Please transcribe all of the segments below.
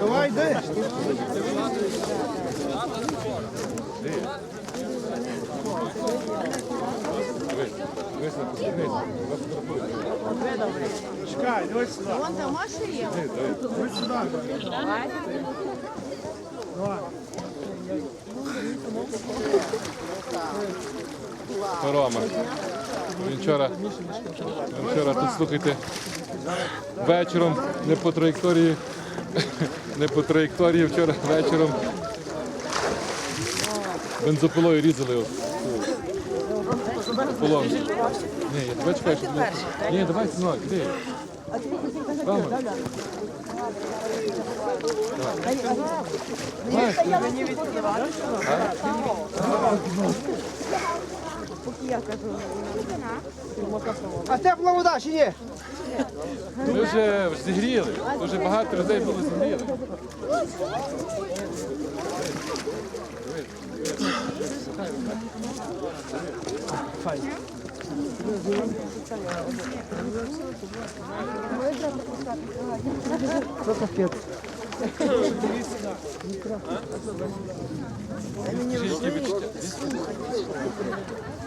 Давай, йди. Чекай, ось сюди. Вон там Маша є. Ось сюди. Давай. Рома. Він вчора, він вчора тут слухайте вечором, не по траєкторії, не по траєкторії вчора вечором. Бензопилою різали. Полон. Ні, я тебе чекаю, щоб не... Ні, давай, синок, іди. Рома. А тепла вода чи ні? Ми вже зігріли. Дуже багато людей було зігріли. Що таке? Які відчуття?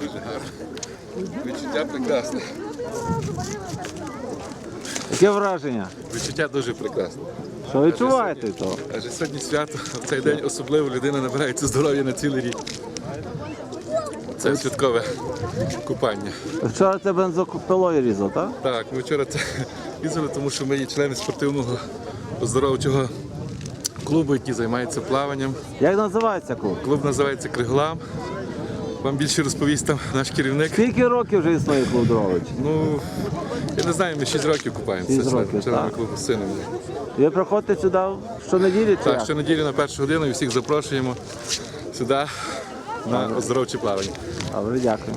Дуже гарно. Відчуття прекрасне. Яке враження? Відчуття дуже прекрасне. Що відчуваєте то? Адже сьогодні свято, в цей день особливо людина набирається здоров'я на цілий рік. Це святкове купання. Вчора це бензопилою різав, так? Так, ми вчора це різали, тому що ми є члени спортивного оздоровчого клубу, який займається плаванням. Як називається клуб? Клуб називається Криголам. Вам більше розповість там наш керівник. Скільки років вже існує клуб Дрович? Ну, я не знаю, ми 6 років купаємося. Шість Це років, членами так? клубу з сином. Ви приходите сюди щонеділі Так, щонеділі на першу годину і всіх запрошуємо сюди на оздоровче плавання. Добре, дякую.